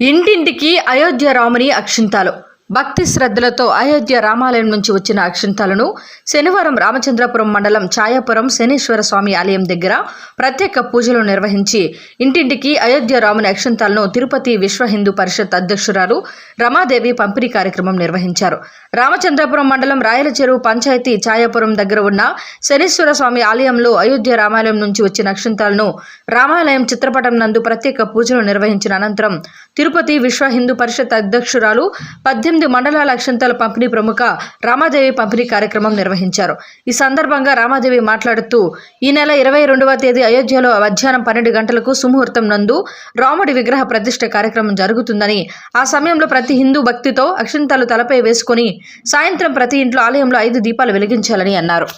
ఇంటింటికి అయోధ్య రాముని అక్షింతాలు. భక్తి శ్రద్ధలతో అయోధ్య రామాలయం నుంచి వచ్చిన అక్షింతాలను శనివారం రామచంద్రపురం మండలం ఛాయాపురం శనీశ్వర స్వామి ఆలయం దగ్గర ప్రత్యేక పూజలు నిర్వహించి ఇంటింటికి అయోధ్య రాముని అక్షింతాలను తిరుపతి విశ్వ హిందూ పరిషత్ అధ్యక్షురాలు రమాదేవి పంపిణీ కార్యక్రమం నిర్వహించారు. రామచంద్రపురం మండలం రాయల చెరువు పంచాయతీ ఛాయాపురం దగ్గర ఉన్న శనీశ్వర స్వామి ఆలయంలో అయోధ్య రామాలయం నుంచి వచ్చిన అక్షంతాలను రామాలయం చిత్రపటం నందు ప్రత్యేక పూజలు నిర్వహించిన అనంతరం తిరుపతి విశ్వ హిందూ పరిషత్ అధ్యక్షురాలు పద్దెనిమిది మండలాల అక్షంతాల పంపిణీ ప్రముఖ రామాదేవి పంపిణీ కార్యక్రమం నిర్వహించారు. ఈ సందర్భంగా రామాదేవి మాట్లాడుతూ ఈ నెల ఇరవై రెండవ తేదీ అయోధ్యలో మధ్యాహ్నం పన్నెండు గంటలకు సుముహూర్తం నందు రాముడి విగ్రహ ప్రతిష్ట కార్యక్రమం జరుగుతుందని ఆ సమయంలో ప్రతి హిందూ భక్తితో అక్షంతాలు తలపై వేసుకొని సాయంత్రం பிரதி இன்று ஆலயம்ல ஐந்து దీపాలు వెలిగించాలని అన్నారు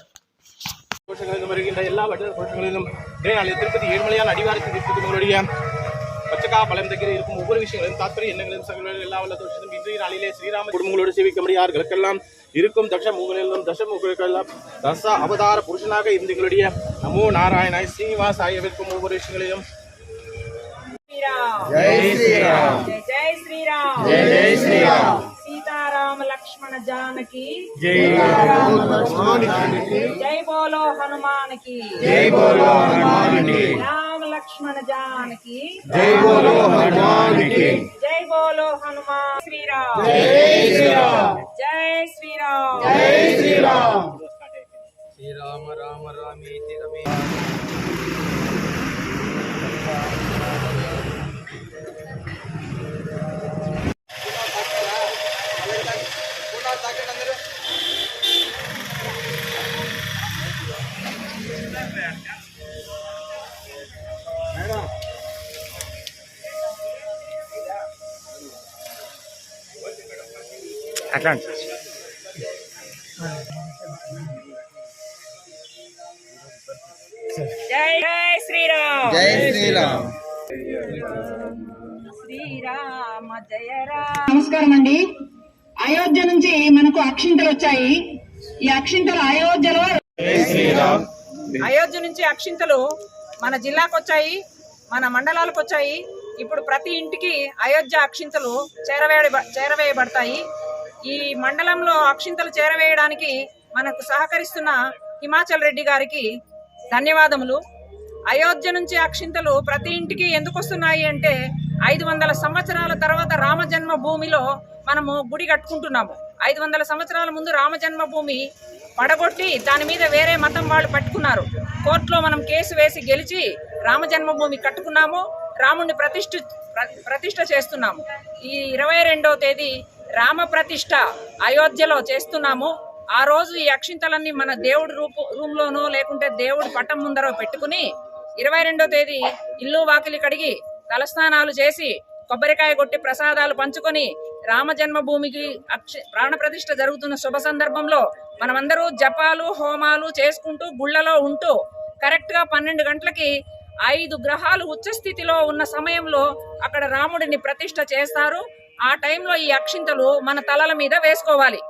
வருகின்ற எல்லா வட்டர் கோஷங்களிலும் இடைநாளில் திருப்பதி ஏழ்மலையான அடிவாரத்தில் திருப்பதிகளுடைய பச்சக்கா பலம் தக்கிற இருக்கும் ஒவ்வொரு விஷயங்களும் தாத்பரிய எண்ணங்களும் சகலங்களும் எல்லா வல்ல தோஷத்தும் இன்றைய நாளிலே ஸ்ரீராம குடும்பங்களோடு சேவிக்கும்படியார்களுக்கெல்லாம் இருக்கும் தக்ஷ மூகங்களும் தச மூகளுக்கெல்லாம் தச அவதார புருஷனாக இருந்தங்களுடைய நமோ நாராயணாய் ஸ்ரீனிவாஸ் ஆகியவிற்கும் ஒவ்வொரு விஷயங்களிலும். ஜெய் ஸ்ரீராம். ஜெய் ஸ்ரீராம். ஜெய் ஸ்ரீராம். లక్ష్మణ జానకి. జై జై బోలో హనుమానికి. జై బోలో హనుమానికి. రామ లక్ష్మణ జానకి. జై బోలో హనుమానికి. జై బోలో హనుమాన్. శ్రీరామ్. జై శ్రీరామ్. జై శ్రీరామ్. జై శ్రీరామ్. శ్రీరామ రామ రామేతి రమే అట్లా జై జై శ్రీరామ్. జై శ్రీరామ్. శ్రీరామ జయ రామ నమస్కారం అండి. అయోధ్య నుంచి మనకు అక్షింతలు వచ్చాయి. ఈ అక్షింతలు అయోధ్యలో అయోధ్య నుంచి అక్షింతలు మన జిల్లాకు వచ్చాయి మన మండలాలకు వచ్చాయి. ఇప్పుడు ప్రతి ఇంటికి అయోధ్య అక్షింతలు చేరవేయ చేరవేయబడతాయి. ఈ మండలంలో అక్షింతలు చేరవేయడానికి మనకు సహకరిస్తున్న హిమాచల్ రెడ్డి గారికి ధన్యవాదములు. అయోధ్య నుంచి అక్షింతలు ప్రతి ఇంటికి ఎందుకు వస్తున్నాయి అంటే ఐదు వందల సంవత్సరాల తర్వాత రామజన్మ భూమిలో మనము గుడి కట్టుకుంటున్నాము. ఐదు వందల సంవత్సరాల ముందు రామజన్మ భూమి పడగొట్టి దాని మీద వేరే మతం వాళ్ళు పట్టుకున్నారు. కోర్టులో మనం కేసు వేసి గెలిచి రామజన్మభూమి కట్టుకున్నాము. రాముణ్ణి ప్రతిష్ఠ ప్రతిష్ట ప్రతిష్ఠ చేస్తున్నాము. ఈ ఇరవై రెండవ తేదీ రామ ప్రతిష్ట అయోధ్యలో చేస్తున్నాము. ఆ రోజు ఈ అక్షింతలన్నీ మన దేవుడి రూపు రూమ్లోనో లేకుంటే దేవుడి పట్టం ముందరో పెట్టుకుని ఇరవై రెండో తేదీ ఇల్లు వాకిలి కడిగి తలస్నానాలు చేసి కొబ్బరికాయ కొట్టి ప్రసాదాలు పంచుకొని రామ జన్మభూమికి అక్ష ప్రాణప్రతిష్ఠ జరుగుతున్న శుభ సందర్భంలో మనమందరూ జపాలు హోమాలు చేసుకుంటూ గుళ్ళలో ఉంటూ కరెక్ట్గా పన్నెండు గంటలకి ఐదు గ్రహాలు ఉచ్చస్థితిలో ఉన్న సమయంలో అక్కడ రాముడిని ప్రతిష్ఠ చేస్తారు. ఆ టైంలో ఈ అక్షింతలు మన తలల మీద వేసుకోవాలి.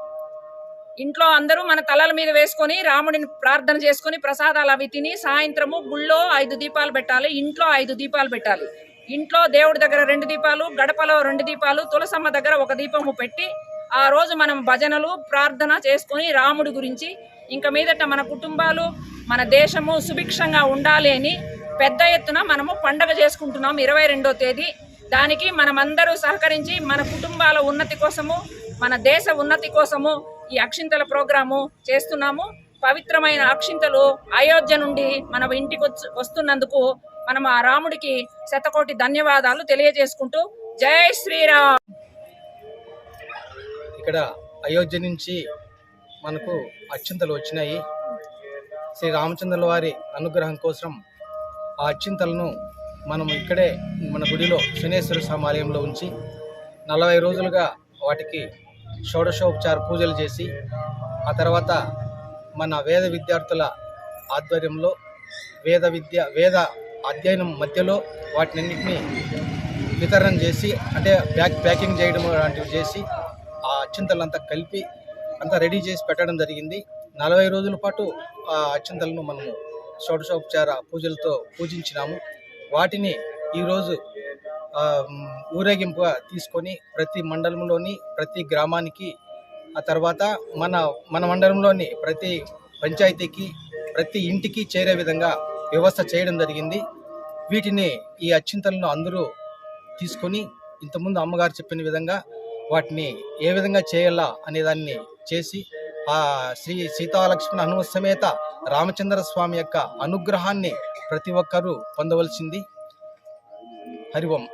ఇంట్లో అందరూ మన తలల మీద వేసుకొని రాముడిని ప్రార్థన చేసుకొని ప్రసాదాలు అవి తిని సాయంత్రము గుళ్ళో ఐదు దీపాలు పెట్టాలి ఇంట్లో ఐదు దీపాలు పెట్టాలి. ఇంట్లో దేవుడి దగ్గర రెండు దీపాలు గడపలో రెండు దీపాలు తులసమ్మ దగ్గర ఒక దీపము పెట్టి ఆ రోజు మనం భజనలు ప్రార్థన చేసుకొని రాముడి గురించి ఇంకా మీదట మన కుటుంబాలు మన దేశము సుభిక్షంగా ఉండాలి అని పెద్ద ఎత్తున మనము పండగ చేసుకుంటున్నాం ఇరవై రెండో తేదీ. దానికి మనమందరూ సహకరించి మన కుటుంబాల ఉన్నతి కోసము మన దేశ ఉన్నతి కోసము ఈ అక్షింతల ప్రోగ్రాము చేస్తున్నాము. పవిత్రమైన అక్షింతలు అయోధ్య నుండి మన ఇంటికి వస్తున్నందుకు మనం ఆ రాముడికి శతకోటి ధన్యవాదాలు తెలియజేసుకుంటూ జై శ్రీరామ్. ఇక్కడ అయోధ్య నుంచి మనకు అక్షింతలు వచ్చినాయి. శ్రీ రామచంద్రుల వారి అనుగ్రహం కోసం ఆ అక్షింతలను మనం ఇక్కడే మన గుడిలో శనేశ్వర సమాలయంలో ఉంచి నలభై రోజులుగా వాటికి షోడశోపచార పూజలు చేసి ఆ తర్వాత మన వేద విద్యార్థుల ఆధ్వర్యంలో వేద విద్య వేద అధ్యయనం మధ్యలో వాటినన్నింటినీ వితరణ చేసి అంటే ప్యాక్ ప్యాకింగ్ చేయడం లాంటివి చేసి ఆ అచ్చింతలంతా కలిపి అంతా రెడీ చేసి పెట్టడం జరిగింది. నలభై రోజుల పాటు ఆ అచ్చింతలను మనము షోడశోపచార పూజలతో పూజించినాము. వాటిని ఈరోజు ఊరేగింపుగా తీసుకొని ప్రతి మండలంలోని ప్రతి గ్రామానికి ఆ తర్వాత మన మన మండలంలోని ప్రతి పంచాయతీకి ప్రతి ఇంటికి చేరే విధంగా వ్యవస్థ చేయడం జరిగింది. వీటిని ఈ అచ్చింతలను అందరూ తీసుకొని ఇంతకుముందు అమ్మగారు చెప్పిన విధంగా వాటిని ఏ విధంగా చేయాలా అనే దాన్ని చేసి ఆ శ్రీ సీతాలక్ష్మణ హనుమ సమేత రామచంద్ర స్వామి యొక్క అనుగ్రహాన్ని ప్రతి ఒక్కరూ పొందవలసింది. హరి ఓం.